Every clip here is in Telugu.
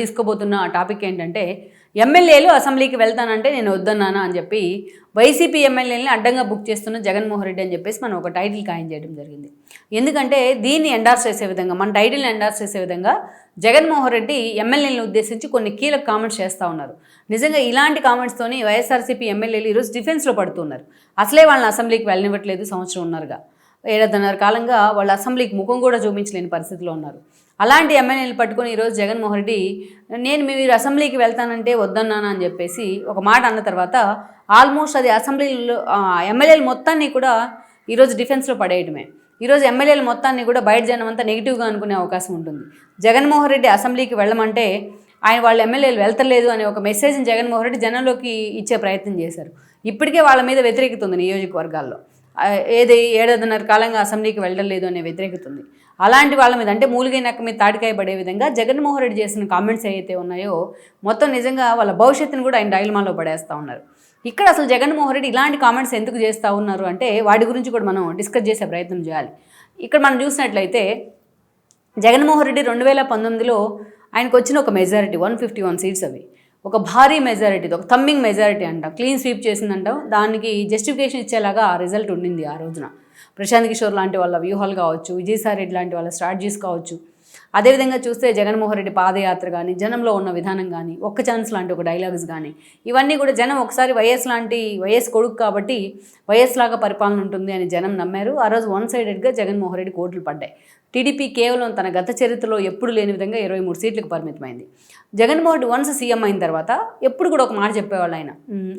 తీసుకోబోతున్న టాపిక్ ఏంటంటే ఎమ్మెల్యేలు అసెంబ్లీకి వెళ్తానంటే నేను వద్దన్నానా అని చెప్పి వైసీపీ ఎమ్మెల్యేలని అడ్డంగా బుక్ చేస్తున్న జగన్మోహన్ రెడ్డి అని చెప్పేసి మనం ఒక టైటిల్ ఖాయం చేయడం జరిగింది. ఎందుకంటే దీన్ని ఎండార్స్ చేసే విధంగా మన టైటిల్ని ఎండార్స్ చేసే విధంగా జగన్మోహన్ రెడ్డి ఎమ్మెల్యేలను ఉద్దేశించి కొన్ని కీలక కామెంట్స్ చేస్తూ ఉన్నారు. నిజంగా ఇలాంటి కామెంట్స్తోని వైఎస్ఆర్సీపీ ఎమ్మెల్యేలు ఈరోజు డిఫెన్స్లో పడుతున్నారు. అసలే వాళ్ళని అసెంబ్లీకి వెళ్ళనివ్వట్లేదు సంవత్సరం ఉన్నారుగా. ఏడాదిన్నర కాలంగా వాళ్ళు అసెంబ్లీకి ముఖం కూడా చూపించలేని పరిస్థితిలో ఉన్నారు. అలాంటి ఎమ్మెల్యేలు పట్టుకొని ఈరోజు జగన్మోహన్ రెడ్డి నేను మీరు అసెంబ్లీకి వెళ్తానంటే వద్దన్నాను అని చెప్పేసి ఒక మాట అన్న తర్వాత ఆల్మోస్ట్ అది అసెంబ్లీలో ఎమ్మెల్యేలు మొత్తాన్ని కూడా ఈరోజు డిఫెన్స్లో పడేయటమే. ఈరోజు ఎమ్మెల్యేలు మొత్తాన్ని కూడా బయట జనం అంతా నెగిటివ్గా అనుకునే అవకాశం ఉంటుంది. జగన్మోహన్ రెడ్డి అసెంబ్లీకి వెళ్ళమంటే ఆయన వాళ్ళ ఎమ్మెల్యేలు వెళ్తలేదు అనే ఒక మెసేజ్ని జగన్మోహన్ రెడ్డి జనంలోకి ఇచ్చే ప్రయత్నం చేశారు. ఇప్పటికే వాళ్ళ మీద వ్యతిరేకత ఉంది నియోజకవర్గాల్లో. ఏది ఏడాదిన్నర కాలంగా అసెంబ్లీకి వెళ్ళడం లేదు అనే వ్యతిరేకత ఉంది అలాంటి వాళ్ళ మీద అంటే మూలిగైన నక్క మీద తాటికాయ పడే విధంగా జగన్మోహన్ రెడ్డి చేసిన కామెంట్స్ ఏవైతే ఉన్నాయో మొత్తం నిజంగా వాళ్ళ భవిష్యత్తును కూడా ఆయన డైల్మాలో పడేస్తూ ఉన్నారు. ఇక్కడ అసలు జగన్మోహన్ రెడ్డి ఇలాంటి కామెంట్స్ ఎందుకు చేస్తూ ఉన్నారు అంటే వాటి గురించి కూడా మనం డిస్కస్ చేసే ప్రయత్నం చేయాలి. ఇక్కడ మనం చూసినట్లయితే జగన్మోహన్ రెడ్డి రెండు వేల పంతొమ్మిదిలో ఆయనకు వచ్చిన ఒక majority one fifty one seats అవి. ఒక భారీ మెజారిటీ ఒక థమ్మింగ్ మెజారిటీ అంట. క్లీన్ స్వీప్ చేసిందంట. దానికి జస్టిఫికేషన్ ఇచ్చేలాగా ఆ రిజల్ట్ ఉండింది ఆ రోజున. ప్రశాంత్ కిషోర్ లాంటి వాళ్ళ వ్యూహాలు కావచ్చు విజయసాయి రెడ్డి లాంటి వాళ్ళ స్ట్రాటజీస్ కావచ్చు అదేవిధంగా చూస్తే జగన్మోహన్ రెడ్డి పాదయాత్ర కానీ జనంలో ఉన్న విధానం కానీ ఒక్క ఛాన్స్ లాంటి ఒక డైలాగ్స్ కానీ ఇవన్నీ కూడా జనం ఒకసారి వైఎస్ లాంటి వైఎస్ కొడుకు కాబట్టి వైఎస్ లాగా పరిపాలన ఉంటుంది అని జనం నమ్మారు. ఆ రోజు వన్ సైడెడ్గా జగన్మోహన్ రెడ్డి కోట్లు పడ్డాయి. టీడీపీ కేవలం తన గత చరిత్రలో ఎప్పుడు లేని విధంగా ఇరవై మూడు సీట్లకు పరిమితమైంది. జగన్మోహన్ రెడ్డి వన్స్ సీఎం అయిన తర్వాత ఎప్పుడు కూడా ఒక మాట చెప్పేవాళ్ళు ఆయన.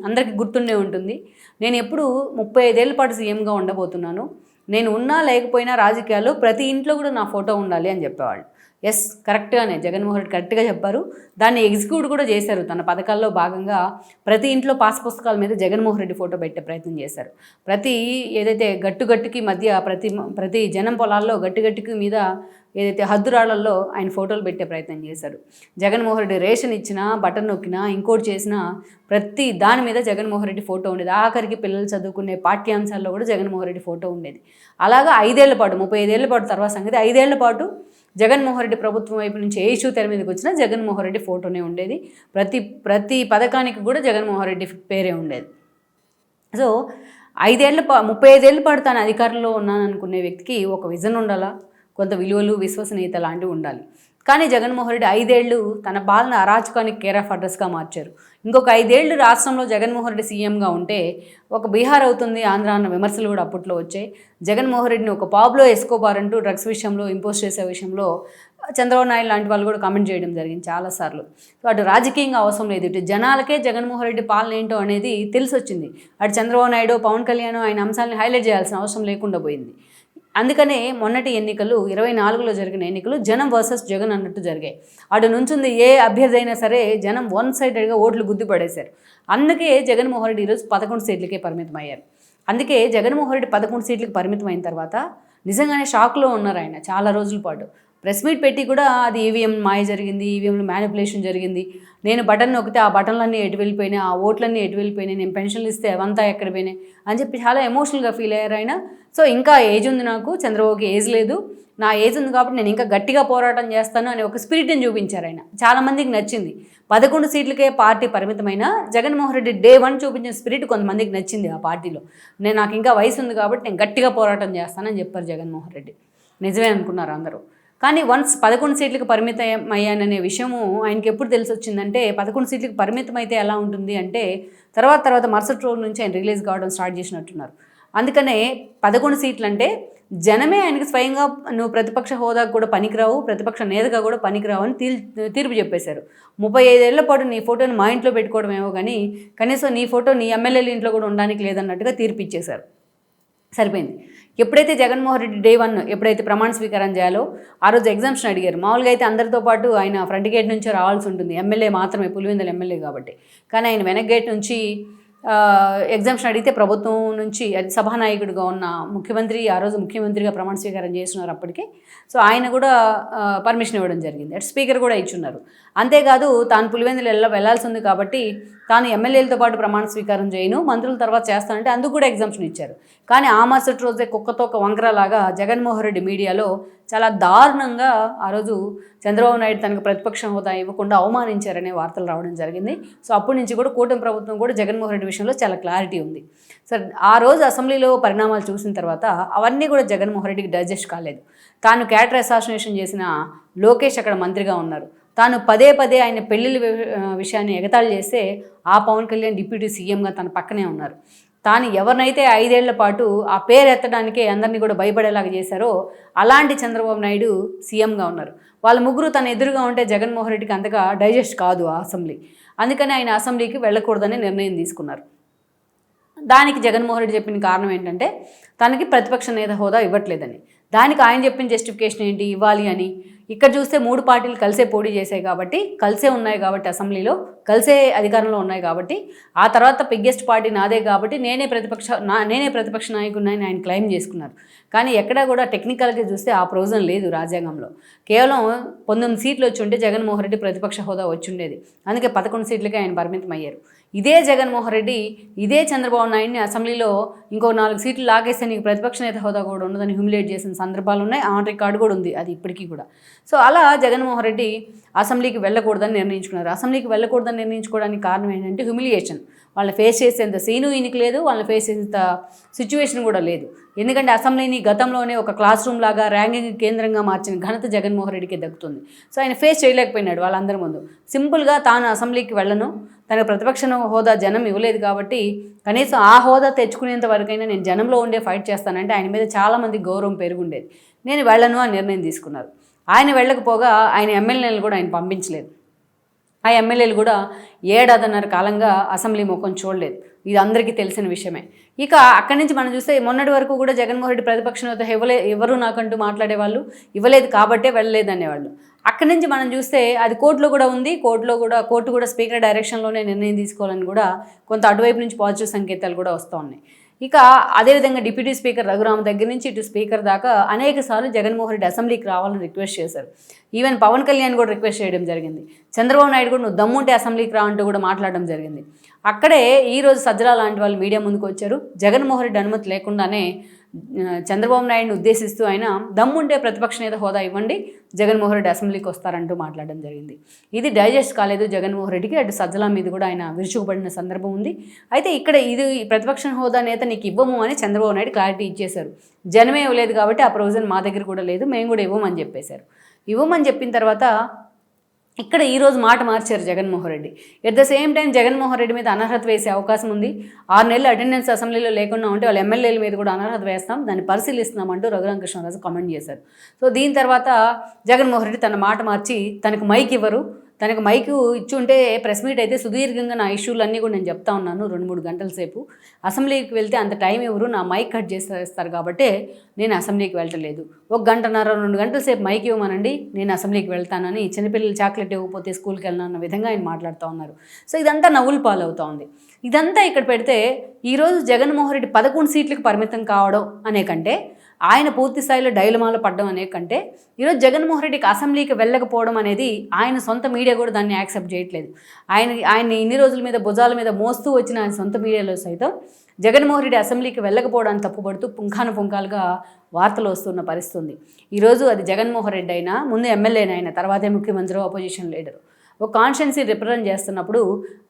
అందరికీ గుర్తుండే ఉంటుంది. నేను ఎప్పుడు ముప్పై ఐదేళ్ళ పాటు సీఎంగా ఉండబోతున్నాను. నేను ఉన్నా లేకపోయినా రాజకీయాల్లో ప్రతి ఇంట్లో కూడా నా ఫోటో ఉండాలి అని చెప్పేవాళ్ళు. ఎస్ కరెక్ట్గానే జగన్మోహన్ రెడ్డి కరెక్ట్గా చెప్పారు. దాన్ని ఎగ్జిక్యూట్ కూడా చేశారు. తన పథకాల్లో భాగంగా ప్రతి ఇంట్లో పాస్ పుస్తకాల మీద జగన్మోహన్ రెడ్డి ఫోటో పెట్టే ప్రయత్నం చేశారు. ప్రతి ఏదైతే గట్టుగట్టుకి మధ్య ప్రతి ప్రతి జనం పొలాల్లో గట్టుగట్టుకి మీద ఏదైతే హద్దురాళ్ళలో ఆయన ఫోటోలు పెట్టే ప్రయత్నం చేశారు. జగన్మోహన్ రెడ్డి రేషన్ ఇచ్చినా బటన్ నొక్కినా ఇంకోటి చేసినా ప్రతి దాని మీద జగన్మోహన్ రెడ్డి ఫోటో ఉండేది. ఆఖరికి పిల్లలు చదువుకునే పాఠ్యాంశాల్లో కూడా జగన్మోహన్ రెడ్డి ఫోటో ఉండేది. అలాగా ఐదేళ్ళ పాటు ముప్పై ఐదేళ్ళ పాటు తర్వాత సంగతి ఐదేళ్ళ పాటు జగన్మోహన్ రెడ్డి ప్రభుత్వం వైపు నుంచి ఏ ఇష్యూ తెర మీదకి వచ్చినా జగన్మోహన్ రెడ్డి ఫోటోనే ఉండేది. ప్రతి ప్రతి పథకానికి కూడా జగన్మోహన్ రెడ్డి పేరే ఉండేది. సో ఐదేళ్ళ పా ముప్పై ఐదేళ్ళ పాటు తాను అధికారంలో ఉన్నాను అనుకునే వ్యక్తికి ఒక విజన్ ఉండాలా? కొంత విలువలు విశ్వసనీయత లాంటివి ఉండాలి. కానీ జగన్మోహన్ రెడ్డి ఐదేళ్ళు తన పాలన అరాచకానికి కేర్ ఆఫ్ అడ్రస్గా మార్చారు. ఇంకొక ఐదేళ్ళు రాష్ట్రంలో జగన్మోహన్ రెడ్డి సీఎంగా ఉంటే ఒక బీహార్ అవుతుంది ఆంధ్ర అన్న విమర్శలు కూడా అప్పట్లో వచ్చాయి. జగన్మోహన్ రెడ్డిని ఒక పాబ్లో ఎస్కోబార్ అంటూ డ్రగ్స్ విషయంలో ఇంపోజ్ చేసే విషయంలో చంద్రబాబు నాయుడు లాంటి వాళ్ళు కూడా కామెంట్ చేయడం జరిగింది చాలాసార్లు సో అటు రాజకీయంగా అవసరం లేదు. ఇటు జనాలకే జగన్మోహన్ రెడ్డి పాలన ఏంటో అనేది తెలిసి వచ్చింది అటు చంద్రబాబు నాయుడు పవన్ కళ్యాణ్ ఆయన అంశాలను హైలైట్ చేయాల్సిన అవసరం లేకుండా పోయింది. అందుకనే మొన్నటి ఎన్నికలు ఇరవై నాలుగులో జరిగిన ఎన్నికలు జనం వర్సెస్ జగన్ అన్నట్టు జరిగాయి. అటు నుంచుంది ఏ అభ్యర్థి అయినా సరే జనం వన్ సైడెడ్గా ఓట్లు గుద్ది పడేశారు. అందుకే జగన్మోహన్ రెడ్డి ఈరోజు పదకొండు సీట్లకే పరిమితం అయ్యారు అందుకే జగన్మోహన్ రెడ్డి పదకొండు సీట్లకు పరిమితం అయిన తర్వాత నిజంగానే షాక్లో ఉన్నారు ఆయన చాలా రోజుల పాటు. ప్రెస్ మీట్ పెట్టి కూడా అది ఈవీఎం మాయ జరిగింది ఈవీఎంలో మ్యానిపులేషన్ జరిగింది. నేను బటన్ నొక్కితే ఆ బటన్లన్నీ ఎటు వెళ్ళిపోయినాయి ఆ ఓట్లన్నీ ఎటు వెళ్ళిపోయినాయి నేను పెన్షన్లు ఇస్తే అవంతా ఎక్కడ పోయినాయి అని చెప్పి చాలా ఎమోషనల్గా ఫీల్ అయ్యారు ఆయన. సో ఇంకా ఏజ్ ఉంది నాకు చంద్రబాబుకి ఏజ్ లేదు. నా ఏజ్ ఉంది కాబట్టి నేను ఇంకా గట్టిగా పోరాటం చేస్తాను అనే ఒక స్పిరిట్ని చూపించారు ఆయన. చాలామందికి నచ్చింది. పదకొండు సీట్లకే పార్టీ పరిమితమైన జగన్మోహన్ రెడ్డి డే వన్ చూపించిన స్పిరిట్ కొంతమందికి నచ్చింది ఆ పార్టీలో. నేను నాకు ఇంకా వయసు ఉంది కాబట్టి నేను గట్టిగా పోరాటం చేస్తానని చెప్పారు జగన్మోహన్ రెడ్డి. నిజమే అనుకున్నారు అందరూ. కానీ వన్స్ పదకొండు సీట్లకు పరిమితం అయ్యాననే విషయము ఆయనకి ఎప్పుడు తెలిసి వచ్చిందంటే పదకొండు సీట్లకు పరిమితం అయితే ఎలా ఉంటుంది అంటే తర్వాత తర్వాత మరుసటి రోజు నుంచి ఆయన రిలీజ్ కావడం స్టార్ట్ చేసినట్టున్నారు. అందుకనే పదకొండు సీట్లు అంటే జనమే ఆయనకి స్వయంగా నువ్వు ప్రతిపక్ష హోదాకు కూడా పనికిరావు ప్రతిపక్ష నేతగా కూడా పనికిరావు అని తీర్ తీర్పు చెప్పేశారు. ముప్పై ఐదేళ్ళ పాటు నీ ఫోటోని మా ఇంట్లో పెట్టుకోవడం ఏమో కానీ కనీసం నీ ఫోటో నీ ఎమ్మెల్యేల ఇంట్లో కూడా ఉండడానికి లేదన్నట్టుగా తీర్పు ఇచ్చేశారు. సరిపోయింది. ఎప్పుడైతే జగన్మోహన్ రెడ్డి డే వన్ ఎప్పుడైతే ప్రమాణ స్వీకారం చేయాలో ఆ రోజు ఎగ్జామ్షన్ అడిగారు. మామూలుగా అయితే అందరితో పాటు ఆయన ఫ్రంట్ గేట్ నుంచి రావాల్సి ఉంటుంది. ఎమ్మెల్యే మాత్రమే పులివెందుల ఎమ్మెల్యే కాబట్టి. కానీ ఆయన వెనక్ గేట్ నుంచి ఎగ్జామ్షన్ అడిగితే ప్రభుత్వం నుంచి సభానాయకుడిగా ఉన్న ముఖ్యమంత్రి ఆ రోజు ముఖ్యమంత్రిగా ప్రమాణ స్వీకారం చేస్తున్నారు అప్పటికే. సో ఆయన కూడా పర్మిషన్ ఇవ్వడం జరిగింది. అటు స్పీకర్ కూడా ఇచ్చున్నారు. అంతేకాదు తాను పులివెందులు వెళ్ళ వెళ్ళాల్సి ఉంది కాబట్టి తాను ఎమ్మెల్యేలతో పాటు ప్రమాణ స్వీకారం చేయను మంత్రుల తర్వాత చేస్తానంటే అందుకు కూడా ఎగ్జామ్షన్ ఇచ్చారు. కానీ ఆ మరుసటి రోజే కుక్కతో ఒక వంకరలాగా జగన్మోహన్ రెడ్డి మీడియాలో చాలా దారుణంగా ఆ రోజు చంద్రబాబు నాయుడు తనకు ప్రతిపక్ష హోదా ఇవ్వకుండా అవమానించారనే వార్తలు రావడం జరిగింది. సో అప్పటి నుంచి కూడా కూటమి ప్రభుత్వం కూడా జగన్మోహన్ రెడ్డి విషయంలో చాలా క్లారిటీ ఉంది. సార్ ఆ రోజు అసెంబ్లీలో పరిణామాలు చూసిన తర్వాత అవన్నీ కూడా జగన్మోహన్ రెడ్డికి డైజెస్ట్ కాలేదు. తాను క్యాటర్ అసాసినేషన్ చేసిన లోకేష్ అక్కడ మంత్రిగా ఉన్నారు. తాను పదే పదే ఆయన పెళ్ళిళ్ళ వి- విషయాన్ని ఎగతాళి చేస్తే ఆ పవన్ కళ్యాణ్ డిప్యూటీ సీఎంగా తన పక్కనే ఉన్నారు. తాను ఎవరినైతే ఐదేళ్ళ పాటు ఆ పేరు ఎత్తడానికే అందరినీ కూడా భయపడేలాగా చేశారో అలాంటి చంద్రబాబు నాయుడు సీఎంగా ఉన్నారు. వాళ్ళ ముగ్గురు తన ఎదురుగా ఉంటే జగన్మోహన్ రెడ్డికి అంతగా డైజెస్ట్ కాదు ఆ అసెంబ్లీ. అందుకని ఆయన అసెంబ్లీకి వెళ్ళకూడదని నిర్ణయం తీసుకున్నారు. దానికి జగన్మోహన్ రెడ్డి చెప్పిన కారణం ఏంటంటే తనకి ప్రతిపక్ష నేత హోదా ఇవ్వట్లేదని. దానికి ఆయన చెప్పిన జస్టిఫికేషన్ ఏంటి? ఇవ్వాలి అని. ఇక్కడ చూస్తే మూడు పార్టీలు కలిసే పోటీ చేశాయి కాబట్టి కలిసే ఉన్నాయి కాబట్టి అసెంబ్లీలో కలిసే అధికారంలో ఉన్నాయి కాబట్టి ఆ తర్వాత బిగ్గెస్ట్ పార్టీ నాదే కాబట్టి నేనే ప్రతిపక్ష నా నేనే ప్రతిపక్ష నాయకుడిని ఆయన క్లెయిమ్ చేసుకున్నారు. కానీ ఎక్కడా కూడా టెక్నికల్గా చూస్తే ఆ ప్రొవిజన్ లేదు రాజ్యాంగంలో. కేవలం పంతొమ్మిది సీట్లు వచ్చి ఉంటే జగన్మోహన్ రెడ్డి ప్రతిపక్ష హోదా వచ్చి ఉండేది. అందుకే పదకొండు సీట్లకి ఆయన పరిమితం అయ్యారు ఇదే జగన్మోహన్ రెడ్డి ఇదే చంద్రబాబు నాయుడిని అసెంబ్లీలో ఇంకో నాలుగు సీట్లు లాగేస్తే నీకు ప్రతిపక్ష నేత హోదా కూడా ఉండదని హ్యూమిలేట్ చేసిన సందర్భాలు ఉన్నాయి. ఆన్ రికార్డు కూడా ఉంది అది ఇప్పటికీ కూడా. సో అలా జగన్మోహన్ రెడ్డి అసెంబ్లీకి వెళ్ళకూడదని నిర్ణయించుకున్నారు. అసెంబ్లీకి వెళ్ళకూడదని నిర్ణయించుకోవడానికి కారణం ఏంటంటే హ్యూమిలియేషన్ వాళ్ళని ఫేస్ చేసేంత సీను ఈయనకి లేదు వాళ్ళని ఫేస్ చేసేంత సిచ్యువేషన్ కూడా లేదు. ఎందుకంటే అసెంబ్లీని గతంలోనే ఒక క్లాస్ రూమ్ లాగా ర్యాంకింగ్ కేంద్రంగా మార్చిన ఘనత జగన్మోహన్ రెడ్డికి దక్కుతుంది. సో ఆయన ఫేస్ చేయలేకపోయినాడు వాళ్ళందరి ముందు. సింపుల్గా తాను అసెంబ్లీకి వెళ్ళను. తనకు ప్రతిపక్ష హోదా జనం ఇవ్వలేదు కాబట్టి కనీసం ఆ హోదా తెచ్చుకునేంత వరకైనా నేను జనంలో ఉండే ఫైట్ చేస్తానంటే ఆయన మీద చాలామంది గౌరవం పెరుగుండేది. నేను వెళ్ళను అని నిర్ణయం తీసుకున్నారు. ఆయన వెళ్ళకపోగా ఆయన ఎమ్మెల్యేలు కూడా ఆయన పంపించలేదు. ఆ ఎమ్మెల్యేలు కూడా ఏడాదిన్నర కాలంగా అసెంబ్లీ ముఖం చూడలేదు. ఇది అందరికీ తెలిసిన విషయమే. ఇక అక్కడి నుంచి మనం చూస్తే మొన్నటి వరకు కూడా జగన్మోహన్ రెడ్డి ప్రతిపక్ష నేత ఇవ్వలే ఎవరు నాకంటూ మాట్లాడేవాళ్ళు ఇవ్వలేదు కాబట్టే వెళ్ళలేదు అనేవాళ్ళు అక్కడి నుంచి మనం చూస్తే అది కోర్టులో కూడా ఉంది కోర్టులో కూడా కోర్టు కూడా స్పీకర్ డైరెక్షన్లోనే నిర్ణయం తీసుకోవాలని కూడా కొంత అటువైపు నుంచి పాజిటివ్ సంకేతాలు కూడా వస్తూ ఉన్నాయి. ఇక అదేవిధంగా డిప్యూటీ స్పీకర్ రఘురామ దగ్గర నుంచి ఇటు స్పీకర్ దాకా అనేక సార్లు జగన్మోహన్ రెడ్డి అసెంబ్లీకి రావాలని రిక్వెస్ట్ చేశారు. ఈవెన్ పవన్ కళ్యాణ్ కూడా రిక్వెస్ట్ చేయడం జరిగింది. చంద్రబాబు నాయుడు కూడా నువ్వు దమ్ముంటే అసెంబ్లీకి రా అంటూ కూడా మాట్లాడడం జరిగింది. అక్కడే ఈరోజు సజ్జల లాంటి వాళ్ళు మీడియా ముందుకు వచ్చారు. జగన్మోహన్ రెడ్డి అనుమతి లేకుండానే చంద్రబాబు నాయుడిని ఉద్దేశిస్తూ ఆయన దమ్ముంటే ప్రతిపక్ష నేత హోదా ఇవ్వండి జగన్మోహన్ రెడ్డి అసెంబ్లీకి వస్తారంటూ మాట్లాడడం జరిగింది. ఇది డైజెస్ట్ కాలేదు జగన్మోహన్ రెడ్డికి అటు సజ్జల మీద కూడా ఆయన విరుచుకుపడిన సందర్భం ఉంది. అయితే ఇక్కడ ఇది ప్రతిపక్ష హోదా నేత నీకు ఇవ్వము అని చంద్రబాబు నాయుడు క్లారిటీ ఇచ్చేశారు. జనమే ఇవ్వలేదు కాబట్టి ఆ ప్రొవిజన్ మా దగ్గర కూడా లేదు మేము కూడా ఇవ్వమని చెప్పేశారు. ఇవ్వమని చెప్పిన తర్వాత ఇక్కడ ఈరోజు మాట మార్చారు Jaganmohan Reddy. At the same time Jaganmohan Reddy మీద అనర్హత వేసే అవకాశం ఉంది. ఆరు నెలలు అటెండెన్స్ అసెంబ్లీలో లేకుండా ఉంటే వాళ్ళ ఎమ్మెల్యేల మీద కూడా అనర్హత వేస్తాం. దాన్ని పరిశీలిస్తున్నాం అంటూ రఘురామకృష్ణరాజు కామెంట్ చేశారు. సో దీని తర్వాత జగన్మోహన్ రెడ్డి తన మాట మార్చి తనకు మైక్ ఇవ్వరు. తనకు మైక్ ఇచ్చి ఉంటే ప్రెస్ మీట్ అయితే సుదీర్ఘంగా నా ఇష్యూలు అన్నీ కూడా నేను చెప్తా ఉన్నాను రెండు మూడు గంటల సేపు. అసెంబ్లీకి వెళ్తే అంత టైం ఎవరు నా మైక్ కట్ చేసేస్తారు కాబట్టి నేను అసెంబ్లీకి వెళ్ళలేదు ఒక గంటన్నర రెండు గంటల సేపు మైక్ ఇవ్వమనండి నేను అసెంబ్లీకి వెళ్తానని చిన్నపిల్లలు చాక్లెట్ ఇవ్వకపోతే స్కూల్కి వెళ్ళను అన్న విధంగా ఆయన మాట్లాడుతూ ఉన్నారు. సో ఇదంతా నవ్వులు పాలవుతూ ఉంది. ఇదంతా ఇక్కడ పెడితే ఈరోజు జగన్మోహన్ రెడ్డి పదకొండు సీట్లకు పరిమితం కావడం అనే కంటే ఆయన పూర్తి స్థాయిలో డైలమాలో పడ్డం అనే కంటే ఈరోజు జగన్మోహన్ రెడ్డికి అసెంబ్లీకి వెళ్ళకపోవడం అనేది ఆయన సొంత మీడియా కూడా దాన్ని యాక్సెప్ట్ చేయట్లేదు. ఆయన ఆయన ఇన్ని రోజుల మీద భుజాల మీద మోస్తూ వచ్చిన ఆయన సొంత మీడియాలో సైతం జగన్మోహన్ రెడ్డి అసెంబ్లీకి వెళ్ళకపోవడానికి తప్పుపడుతూ పుంఖాను పుంఖాలుగా వార్తలు వస్తున్న పరిస్థితుంది ఈరోజు అది జగన్మోహన్ రెడ్డి అయినా ముందు ఎమ్మెల్యేనైనా తర్వాతే ముఖ్యమంత్రి అపోజిషన్ లీడరు. ఒక కాన్షియన్సీ రిప్రజెంట్ చేస్తున్నప్పుడు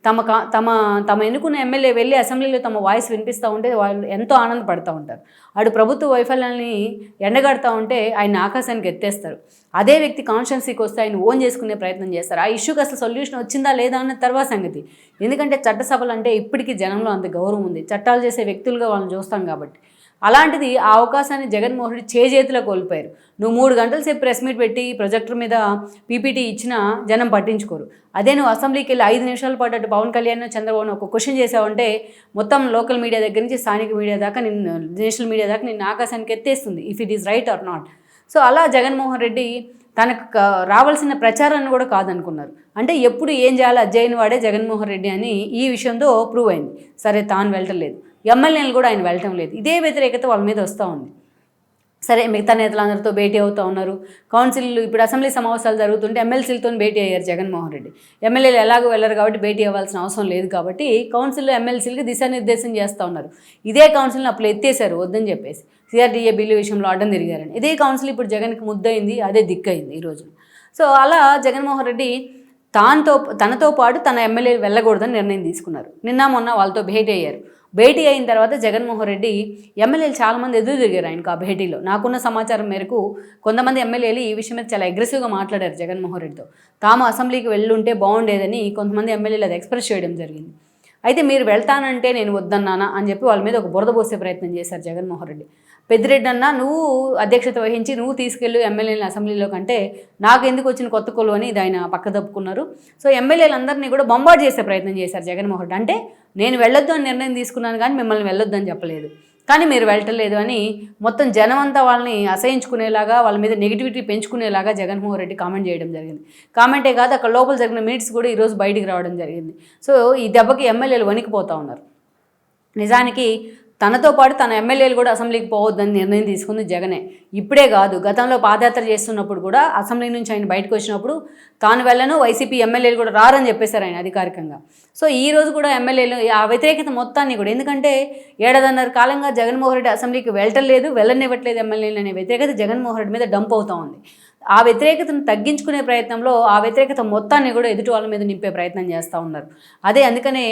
తమ కా తమ తమ ఎన్నుకున్న ఎమ్మెల్యే వెళ్ళి అసెంబ్లీలో తమ వాయిస్ వినిపిస్తూ ఉంటే వాళ్ళు ఎంతో ఆనందపడుతూ ఉంటారు. అటు ప్రభుత్వ వైఫల్యాన్ని ఎండగడతా ఉంటే ఆయన ఆకాశానికి ఎత్తేస్తారు. అదే వ్యక్తి కాన్షియన్సీకి వస్తే ఆయన ఓన్ చేసుకునే ప్రయత్నం చేస్తారు. ఆ ఇష్యూకి అసలు సొల్యూషన్ వచ్చిందా లేదా అన్న తర్వాత సంగతి. ఎందుకంటే చట్టసభలు అంటే ఇప్పటికీ జనంలో అంత గౌరవం ఉంది. చట్టాలు చేసే వ్యక్తులుగా వాళ్ళని చూస్తాం కాబట్టి. అలాంటిది ఆ అవకాశాన్ని జగన్మోహన్ రెడ్డి చేజేతిలో కోల్పోయారు. నువ్వు మూడు గంటల సేపు ప్రెస్ మీట్ పెట్టి ప్రొజెక్టర్ మీద పీపీటీ ఇచ్చినా జనం పట్టించుకోరు. అదే నువ్వు అసెంబ్లీకి వెళ్ళి ఐదు నిమిషాల పాటు అటు పవన్ కళ్యాణ్ చంద్రబాబు ఒక క్వశ్చన్ చేసావంటే మొత్తం లోకల్ మీడియా దగ్గర నుంచి స్థానిక మీడియా దాకా నిన్ను నేషనల్ మీడియా దాకా నిన్ను ఆకాశానికి ఎత్తేస్తుంది if it is right or not so అలా జగన్మోహన్ రెడ్డి తనకు రావాల్సిన ప్రచారాన్ని కూడా కాదనుకున్నారు. అంటే ఎప్పుడు ఏం చేయాలో అజ్జయిన వాడే జగన్మోహన్ రెడ్డి అని ఈ విషయంతో ప్రూవ్ అయింది. సరే తాను వెళ్ళటం లేదు ఎమ్మెల్యేలు కూడా ఆయన వెళ్ళటం లేదు. ఇదే వ్యతిరేకత వాళ్ళ మీద వస్తూ ఉంది. సరే మిగతా నేతలందరితో భేటీ అవుతూ ఉన్నారు. కౌన్సిల్ ఇప్పుడు అసెంబ్లీ సమావేశాలు జరుగుతుంటే ఎమ్మెల్సీలతో భేటీ అయ్యారు జగన్మోహన్ రెడ్డి. ఎమ్మెల్యేలు ఎలాగో వెళ్ళరు కాబట్టి భేటీ అవ్వాల్సిన అవసరం లేదు కాబట్టి కౌన్సిల్లో ఎమ్మెల్సీలకి దిశానిర్దేశం చేస్తూ ఉన్నారు. ఇదే కౌన్సిల్ని అప్పుడు ఎత్తేశారు వద్దని చెప్పేసి. సిఆర్డీఏ బిల్లు విషయంలో అడ్డం తిరిగారని. ఇదే కౌన్సిల్ ఇప్పుడు జగన్కి ముద్దయింది అదే దిక్కయింది ఈ రోజు సో అలా జగన్మోహన్ రెడ్డి తానుతో తనతో పాటు తన ఎమ్మెల్యేలు వెళ్ళకూడదని నిర్ణయం తీసుకున్నారు. నిన్న మొన్న వాళ్ళతో భేటీ అయ్యారు. భేటీ అయిన తర్వాత జగన్మోహన్ రెడ్డి ఎమ్మెల్యేలు చాలామంది ఎదురు తిరిగారు ఆయనకు ఆ భేటీలో. నాకున్న సమాచారం మేరకు కొంతమంది ఎమ్మెల్యేలు ఈ విషయం మీద చాలా అగ్రెసివ్గా మాట్లాడారు జగన్మోహన్ రెడ్డితో. తాము అసెంబ్లీకి వెళ్ళుంటే బాగుండేదని కొంతమంది ఎమ్మెల్యేలు అది ఎక్స్ప్రెస్ చేయడం జరిగింది. అయితే మీరు వెళ్తానంటే నేను వద్దన్నానా అని చెప్పి వాళ్ళ మీద ఒక బురద పోసే ప్రయత్నం చేశారు జగన్మోహన్ రెడ్డి. పెద్దిరెడ్డి అన్న నువ్వు అధ్యక్షత వహించి నువ్వు తీసుకెళ్ళు ఎమ్మెల్యేలను అసెంబ్లీలో కంటే నాకు ఎందుకు వచ్చిన కొత్త కొలు అని ఇది ఆయన పక్క తప్పుకున్నారు. సో ఎమ్మెల్యేలందరినీ కూడా బొంబాటు చేసే ప్రయత్నం చేశారు జగన్మోహన్ రెడ్డి. అంటే నేను వెళ్ళొద్దు అని నిర్ణయం తీసుకున్నాను కానీ మిమ్మల్ని వెళ్ళొద్దు అని చెప్పలేదు. కానీ మీరు వెళ్ళటలేదు అని మొత్తం జనం అంతా వాళ్ళని అసహించుకునేలాగా వాళ్ళ మీద నెగిటివిటీ పెంచుకునేలాగా జగన్మోహన్ రెడ్డి కామెంట్ చేయడం జరిగింది. కామెంటే కాదు అక్కడ లోపల జరిగిన మీట్స్ కూడా ఈరోజు బయటికి రావడం జరిగింది. సో ఈ దెబ్బకి ఎమ్మెల్యేలు వణికిపోతూ ఉన్నారు. నిజానికి తనతో పాటు తన ఎమ్మెల్యేలు కూడా అసెంబ్లీకి పోవద్దని నిర్ణయం తీసుకుంది జగనే. ఇప్పుడే కాదు గతంలో పాదయాత్ర చేస్తున్నప్పుడు కూడా అసెంబ్లీ నుంచి ఆయన బయటకు వచ్చినప్పుడు తాను వెళ్ళను వైసీపీ ఎమ్మెల్యేలు కూడా రారని చెప్పేశారు ఆయన అధికారికంగా. సో ఈ రోజు కూడా ఎమ్మెల్యేలు ఆ వ్యతిరేకత మొత్తాన్ని కూడా ఎందుకంటే ఏడాదిన్నర కాలంగా జగన్మోహన్ రెడ్డి అసెంబ్లీకి వెళ్ళటలేదు వెళ్ళనివ్వట్లేదు ఎమ్మెల్యేలు అనే వ్యతిరేకత జగన్మోహన్ రెడ్డి మీద డంప్ అవుతూ ఉంది. ఆ వ్యతిరేకతను తగ్గించుకునే ప్రయత్నంలో ఆ వ్యతిరేకత మొత్తాన్ని కూడా ఎదుటి వాళ్ళ మీద నింపే ప్రయత్నం చేస్తూ ఉన్నారు. అదే అందుకనే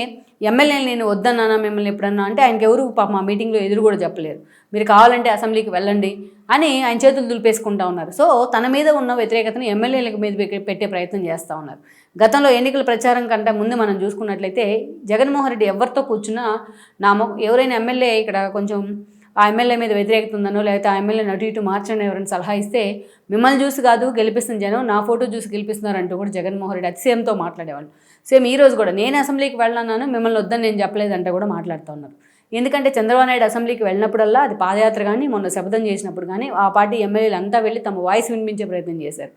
ఎమ్మెల్యేలు నేను వద్దన్నానా మిమ్మల్ని ఎప్పుడన్నా అంటే ఆయనకి ఎవరు పాప మా మీటింగ్లో ఎదురు కూడా చెప్పలేరు మీరు కావాలంటే అసెంబ్లీకి వెళ్ళండి అని ఆయన చేతులు దులిపేసుకుంటా ఉన్నారు. సో తన మీద ఉన్న వ్యతిరేకతను ఎమ్మెల్యేలకు మీద పెట్టే ప్రయత్నం చేస్తూ ఉన్నారు. గతంలో ఎన్నికల ప్రచారం కంటే ముందు మనం చూసుకున్నట్లయితే జగన్మోహన్ రెడ్డి ఎవరితో కూర్చున్నా నా ఎవరైనా ఎమ్మెల్యే ఇక్కడ కొంచెం ఆ ఎమ్మెల్యే మీద వ్యతిరేకత ఉందనో లేకపోతే ఆ ఎమ్మెల్యేని అటు ఇటు మార్చని ఎవరైనా సలహా ఇస్తే మిమ్మల్ని చూసి కాదు గెలిపిస్తున్న జనం నా ఫోటో చూసి గెలిపిస్తున్నారు అంటూ కూడా జగన్మోహన్ రెడ్డి సేమ్తో మాట్లాడేవాళ్ళు. సేమ్ ఈ రోజు కూడా నేను అసెంబ్లీకి వెళ్ళన్నాను మిమ్మల్ని వద్దని నేను చెప్పలేదంటే కూడా మాట్లాడుతూ ఉన్నారు. ఎందుకంటే చంద్రబాబు నాయుడు అసెంబ్లీకి వెళ్ళినప్పుడల్లా అది పాదయాత్ర కానీ మొన్న శపథం చేసినప్పుడు కానీ ఆ పార్టీ ఎమ్మెల్యేలు అంతా వెళ్ళి తమ వాయిస్ వినిపించే ప్రయత్నం చేశారు.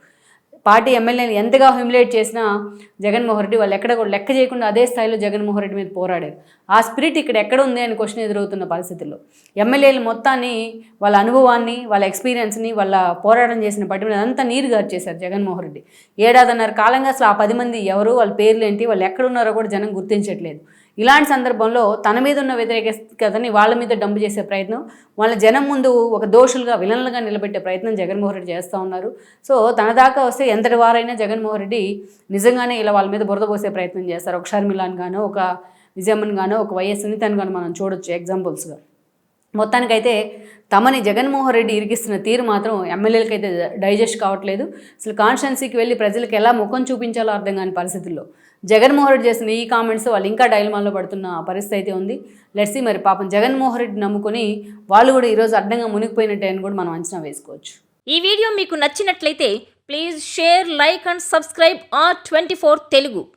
పార్టీ ఎమ్మెల్యేలు ఎంతగా హ్యూమిలేట్ చేసినా జగన్మోహన్ రెడ్డి వాళ్ళు ఎక్కడ కూడా లెక్క చేయకుండా అదే స్థాయిలో జగన్మోహన్ రెడ్డి మీద పోరాడారు. ఆ స్పిరిట్ ఇక్కడ ఎక్కడ ఉంది అని క్వశ్చన్ ఎదురవుతున్న పరిస్థితుల్లో ఎమ్మెల్యేలు మొత్తాన్ని వాళ్ళ అనుభవాన్ని వాళ్ళ ఎక్స్పీరియన్స్ని వాళ్ళ పోరాటం చేసిన పట్టి అంతా నీరు గార్చేశారు జగన్మోహన్ రెడ్డి. ఏడాదిన్నర కాలంగా అసలు ఆ పది మంది ఎవరు వాళ్ళ పేర్లు ఏంటి వాళ్ళు ఎక్కడున్నారో కూడా జనం గుర్తించట్లేదు. ఇలాంటి సందర్భంలో తన మీద ఉన్న వ్యతిరేకతని వాళ్ళ మీద డంపు చేసే ప్రయత్నం వాళ్ళ జనం ముందు ఒక దోషులుగా విలన్లుగా నిలబెట్టే ప్రయత్నం జగన్మోహన్ రెడ్డి చేస్తూ ఉన్నారు. సో తన దాకా వస్తే ఎంతటి వారైనా జగన్మోహన్ రెడ్డి నిజంగానే ఇలా వాళ్ళ మీద బురద పోసే ప్రయత్నం చేస్తారు. ఒక షర్మిలాన్ గానో ఒక విజయమ్మన్ గానో ఒక వైఎస్ సునీతన్ గానో మనం చూడొచ్చు ఎగ్జాంపుల్స్గా. మొత్తానికైతే తమని జగన్మోహన్ రెడ్డి ఇరికిస్తున్న తీరు మాత్రం ఎమ్మెల్యేలకి అయితే డైజెస్ట్ కావట్లేదు. అసలు కాన్స్టెన్సీకి వెళ్ళి ప్రజలకు ఎలా ముఖం చూపించాలో అర్థం కాని పరిస్థితుల్లో. జగన్మోహన్ రెడ్డి చేసిన ఈ కామెంట్స్ వాళ్ళు ఇంకా డైలమాల్లో పడుతున్న పరిస్థితి అయితే ఉంది. లెట్సి మరి పాపం జగన్మోహన్ రెడ్డి నమ్ముకొని వాళ్ళు కూడా ఈరోజు అడ్డంగా మునిగిపోయినట్టే అని కూడా మనం అంచనా వేసుకోవచ్చు. ఈ వీడియో మీకు నచ్చినట్లయితే please share like and subscribe R twenty Telugu